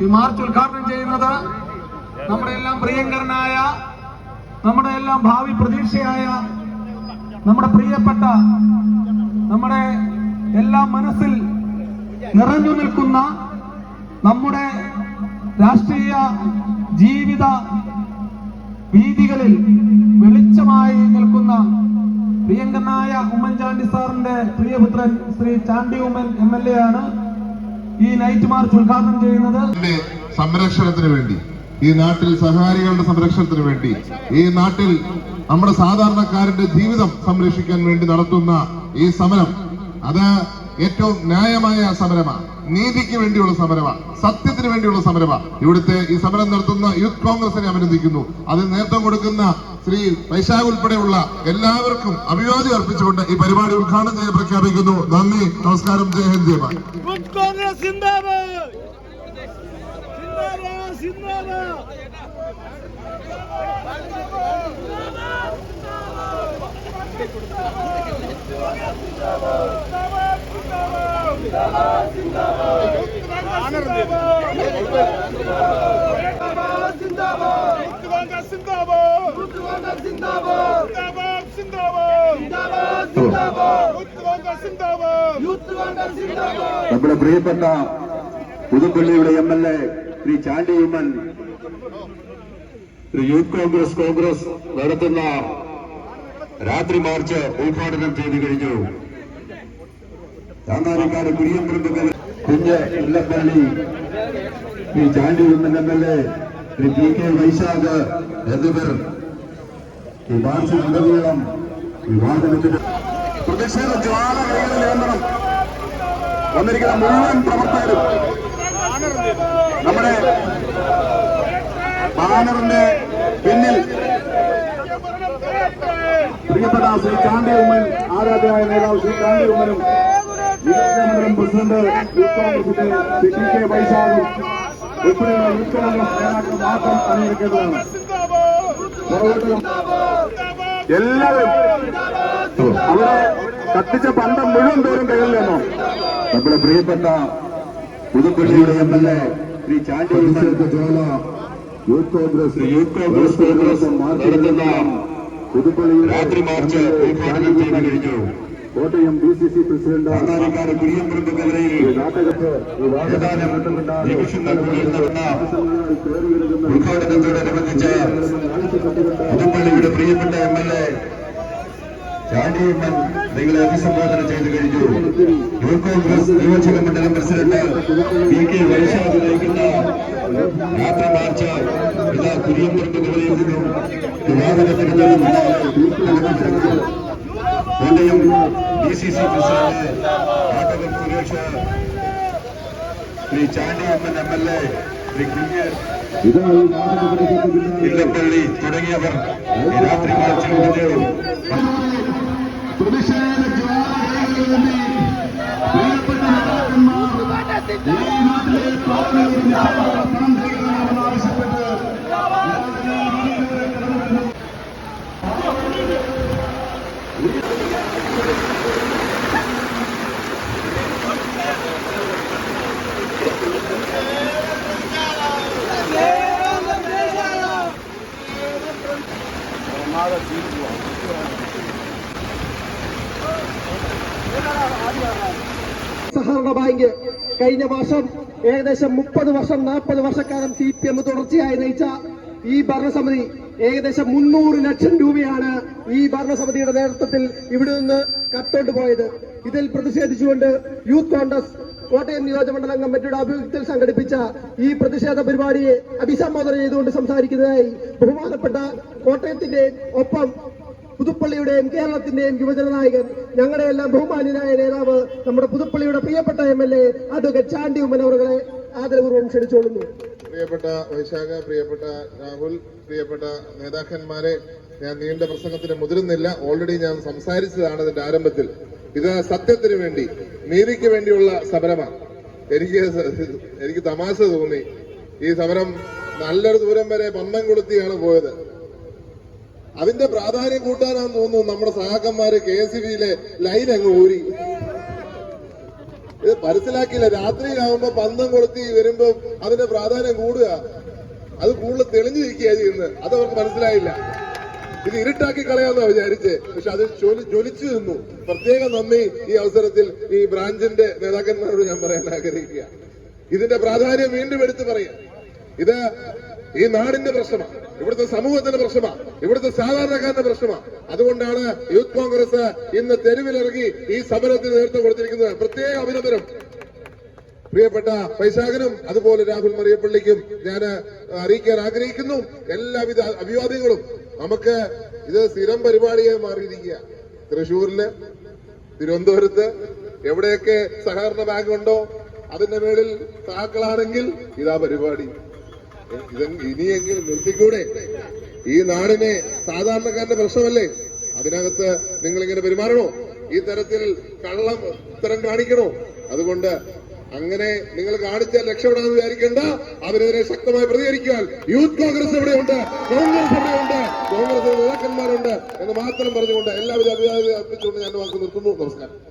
ഈ മാർച്ച് ഉദ്ഘാടനം ചെയ്യുന്നത് നമ്മുടെ എല്ലാം പ്രിയങ്കരനായ നമ്മുടെ എല്ലാം ഭാവി പ്രതീക്ഷയായ നമ്മുടെ പ്രിയപ്പെട്ട നമ്മുടെ എല്ലാ മനസ്സിൽ നിറഞ്ഞു നിൽക്കുന്ന നമ്മുടെ രാഷ്ട്രീയ ജീവിത വീതികളിൽ വെളിച്ചമായി നിൽക്കുന്ന പ്രിയങ്കരനായ ഉമ്മൻചാണ്ടി സാറിന്റെ പ്രിയപുത്രൻ Shri Chandy Oommen M L A ആണ്. ഈ നൈറ്റ് മാർച്ച് ഉദ്ഘാടനം ചെയ്യുന്നത്? സംരക്ഷണത്തിന് വേണ്ടി ഈ നാട്ടിൽ സഹാരികളുടെ സംരക്ഷണത്തിന് വേണ്ടി ഈ നാട്ടിൽ നമ്മുടെ സാധാരണക്കാരന്റെ ജീവിതം സംരക്ഷിക്കാൻ വേണ്ടി നടത്തുന്ന ഈ സമരം അത് ഏറ്റവും ന്യായമായ സമരമാണ്. നീതിക്ക് വേണ്ടിയുള്ള സമരമാണ് സത്യത്തിന് വേണ്ടിയുള്ള സമരമാണ് ഇവിടുത്തെ ഈ സമരം നടത്തുന്ന യൂത്ത് കോൺഗ്രസിനെ അഭിനന്ദിക്കുന്നു. അതിൽ നേതൃത്വം കൊടുക്കുന്ന ശ്രീ വൈശാഖ് ഉൾപ്പെടെയുള്ള എല്ലാവർക്കും അഭിവാദ്യം അർപ്പിച്ചുകൊണ്ട് ഈ പരിപാടി ഉദ്ഘാടനം ചെയ്ത് പ്രഖ്യാപിക്കുന്നു. നന്ദി നമസ്കാരം ജയ് ഹിന്ദ് ജയ് നമ്മുടെ പ്രിയപ്പെട്ട പുതുപ്പള്ളിയുടെ M L A Shri Chandy Oommen Shri youth Congress Congress നടത്തുന്ന രാത്രി മാർച്ച് ഉദ്ഘാടനം ചെയ്തു കഴിഞ്ഞു. ചാങ്ങാരിക്കാട് കുരിയമ്പുറത്ത് കുഞ്ഞ് ഇല്ലപ്പള്ളി ശ്രീ ചാണ്ടി ഉമ്മൻ ശ്രീ പി കെ വൈശാഖ് എന്നിവർ ഈ മാർച്ചിലുടനീളം വിവാദനത്തിന്റെ പ്രതിഷേധ ജ്വാലകളിൽ നിയന്ത്രണം വന്നിരിക്കുന്ന മുഴുവൻ പ്രവർത്തകരും. നമ്മുടെ ബാനറിന്റെ പിന്നിൽ പ്രിയപ്പെട്ട ശ്രീ ചാണ്ടി ഉമ്മൻ ആരാധ്യമായ നേതാവ് ശ്രീ ചാണ്ടി ഉമ്മനും നിയോജകമണ്ഡലം പ്രസിഡന്റ് യൂത്ത് കോൺഗ്രസിന്റെ കെ വൈശാഖും ഉൾപ്പെടെയുള്ള യൂത്ത് കോൺഗ്രസ് നേതാക്കൾ മാത്രം എല്ലാവരും അവിടെ കത്തിച്ച പണ്ടം മുഴുവൻ പേരും കയ്യിൽ നിന്നോ നമ്മുടെ പ്രിയപ്പെട്ട പുതുപ്പള്ളിയുടെ M L A Shri Chandy youth Congress youth Congress Congress നടത്തുന്ന പുതുപ്പള്ളി രാത്രി മാർച്ച് ഉദ്ഘാടനം ചെയ്തു കഴിഞ്ഞു. Kottayam B C C president നാട്ടകത്ത് ഉദ്ഘാടനത്തോടനുബന്ധിച്ച് പുതുപ്പള്ളിയുടെ പ്രിയപ്പെട്ട എം എൽ എ ചാണ്ടിയമ്മൻ നിങ്ങളെ അഭിസംബോധന ചെയ്തു കഴിഞ്ഞു. യൂത്ത് കോൺഗ്രസ് നിയോജക മണ്ഡലം പ്രസിഡന്റ് പി കെ വൈശാഖ് നയിക്കുന്ന രാത്രി മാർച്ച് ഇതാ കുരിയമ്പുറത്ത് നിന്നും വാഹനത്തിന് Kottayam D C C president Nattakam Suresh Shri Chandy Oommen M L A Shri Kunju Illappally തുടങ്ങിയവർ രാത്രി മാർച്ചിൽ മുന്നേറും പ്രതിഷേധ ജ്വാലകളിൽ സഹകരണ ബാങ്ക് കഴിഞ്ഞ വർഷം ഏകദേശം മുപ്പത് വർഷം നാൽപ്പത് വർഷക്കാലം സി പി എം തുടർച്ചയായി നയിച്ച ഈ ഭരണസമിതി ഏകദേശം മുന്നൂറ് ലക്ഷം രൂപയാണ് ഈ ഭരണസമിതിയുടെ നേതൃത്വത്തിൽ ഇവിടെ നിന്ന് കത്തോണ്ട് പോയത്. ഇതിൽ പ്രതിഷേധിച്ചുകൊണ്ട് യൂത്ത് കോൺഗ്രസ് കോട്ടയം നിയോജകമണ്ഡലം കമ്മിറ്റിയുടെ ആഭിമുഖ്യത്തിൽ സംഘടിപ്പിച്ച ഈ പ്രതിഷേധ പരിപാടിയെ അഭിസംബോധന ചെയ്തുകൊണ്ട് സംസാരിക്കുന്നതായി ബഹുമാനപ്പെട്ട കോട്ടയത്തിന്റെ ഒപ്പം പുതുപ്പള്ളിയുടെയും കേരളത്തിന്റെയും യുവജന നായകൻ ഞങ്ങളുടെ എല്ലാം ബഹുമാന്യനായ നേതാവ് നമ്മുടെ പുതുപ്പള്ളിയുടെ പ്രിയപ്പെട്ട M L A advocate Chandy Oommen അവരുടെ ആദരപൂർവം ക്ഷണിച്ചോളുന്നു പ്രിയപ്പെട്ട വൈശാഖ പ്രിയപ്പെട്ട രാഹുൽ പ്രിയപ്പെട്ട നേതാക്കന്മാരെ ഞാൻ നീണ്ട പ്രസംഗത്തിന് മുതിരുന്നില്ല. ഓൾറെഡി ഞാൻ സംസാരിച്ചതാണ് ഇതിന്റെ ആരംഭത്തിൽ. ഇത് സത്യത്തിന് വേണ്ടി നീതിക്ക് വേണ്ടിയുള്ള സമരമാണ്. എനിക്ക് എനിക്ക് തമാശ തോന്നി. ഈ സമരം നല്ലൊരു ദൂരം വരെ പന്തം കൊളുത്തിയാണ് പോയത്. അതിന്റെ പ്രാധാന്യം കൂട്ടാനാന്ന് തോന്നുന്നു നമ്മുടെ സഹാക്കന്മാര് കെ എസ് ബിയിലെ ലൈൻ അങ്ങ് ഊരി. ഇത് മനസ്സിലാക്കിയില്ല. രാത്രിയിലാവുമ്പോ പന്തം കൊളുത്തി വരുമ്പോ അതിന്റെ പ്രാധാന്യം കൂടുക. അത് കൂടുതൽ തെളിഞ്ഞു നിൽക്കുക ചെയ്യുന്നത്. അത് അവർക്ക് മനസ്സിലായില്ല. ഇത് ഇരുട്ടാക്കി കളയാന്നാ വിചാരിച്ചേ. പക്ഷെ അത് ജ്വലിച്ചു നിന്നു. പ്രത്യേക നന്ദി ഈ അവസരത്തിൽ ഈ ബ്രാഞ്ചിന്റെ നേതാക്കന്മാരോട് ഞാൻ പറയാൻ ആഗ്രഹിക്കുക ഇതിന്റെ പ്രാധാന്യം വീണ്ടും എടുത്തു പറയാം. ഇത് ഈ നാടിന്റെ പ്രശ്നമാണ് ഇവിടുത്തെ സമൂഹത്തിന്റെ പ്രശ്നമാണ് ഇവിടുത്തെ സാധാരണക്കാരന്റെ പ്രശ്നമാണ് അതുകൊണ്ടാണ് യൂത്ത് കോൺഗ്രസ് ഇന്ന് തെരുവിലിറങ്ങി ഈ സമരത്തിന് നേതൃത്വം കൊടുത്തിരിക്കുന്നത്. പ്രത്യേക അഭിനന്ദനം. പ്രിയപ്പെട്ട പൈശാഖനും അതുപോലെ രാഹുൽ മറിയപ്പള്ളിക്കും ഞാൻ അറിയിക്കാൻ ആഗ്രഹിക്കുന്നു. എല്ലാവിധ അഭിവാദ്യങ്ങളും. നമുക്ക് ഇത് സ്ഥിരം പരിപാടിയായി മാറിയിരിക്കുക. തൃശൂരിൽ തിരുവനന്തപുരത്ത് എവിടെയൊക്കെ സഹകരണ ബാങ്ക് ഉണ്ടോ അതിന്റെ മേളിൽ സഹാക്കളാണെങ്കിൽ ഇതാ പരിപാടി. ഇനിയെങ്കിലും നിർത്തിക്കൂടെ ഈ നാടിനെ സാധാരണക്കാരന്റെ പ്രശ്നമല്ലേ? അതിനകത്ത് നിങ്ങൾ ഇങ്ങനെ പെരുമാറണോ? ഈ തരത്തിൽ കള്ളം ഉത്തരം കാണിക്കണോ? അതുകൊണ്ട് അങ്ങനെ നിങ്ങൾ കാണിച്ചാൽ രക്ഷപ്പെടാമെന്ന് വിചാരിക്കേണ്ട. അവരെതിരെ ശക്തമായി പ്രതികരിക്കാൻ യൂത്ത് കോൺഗ്രസ് ഇവിടെയുണ്ട് കോൺഗ്രസ് ഇവിടെയുണ്ട് കോൺഗ്രസ് നേതാക്കന്മാരുണ്ട് എന്ന് മാത്രം പറഞ്ഞുകൊണ്ട് എല്ലാവിധ അഭിവാദ്യം അർപ്പിച്ചുകൊണ്ട് ഞാൻ വാക്ക് നിർത്തുന്നു. നമസ്കാരം.